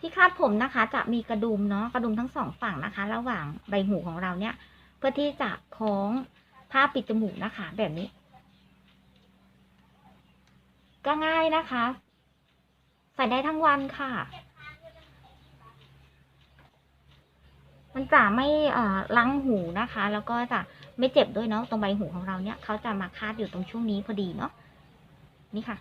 ที่คาดผมนะคะ จะมีกระดุมเนาะกระดุมทั้งสองฝั่งนะคะ ระหว่างใบหูของเราเนี่ย เพื่อที่จะคล้องผ้าปิดจมูกนะคะ แบบนี้ ก็ง่ายนะคะ ใส่ได้ทั้งวันค่ะ มันจะไม่เอ่อลังหูนะคะ แล้วก็จะไม่เจ็บด้วยเนาะตรงใบหูของเราเนี่ยเขาจะมาคาดอยู่ตรงช่วงนี้พอดีเนาะนี่ค่ะ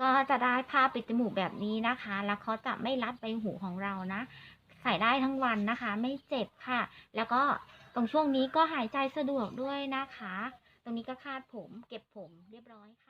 ก็จะได้ผ้าปิดจมูกแบบนี้นะคะ แล้วเขาจะไม่รัดใบหูของเรานะ ใส่ได้ทั้งวันนะคะ ไม่เจ็บค่ะ แล้วก็ตรงช่วงนี้ก็หายใจสะดวกด้วยนะคะ ตรงนี้ก็คาดผมเก็บผมเรียบร้อยค่ะ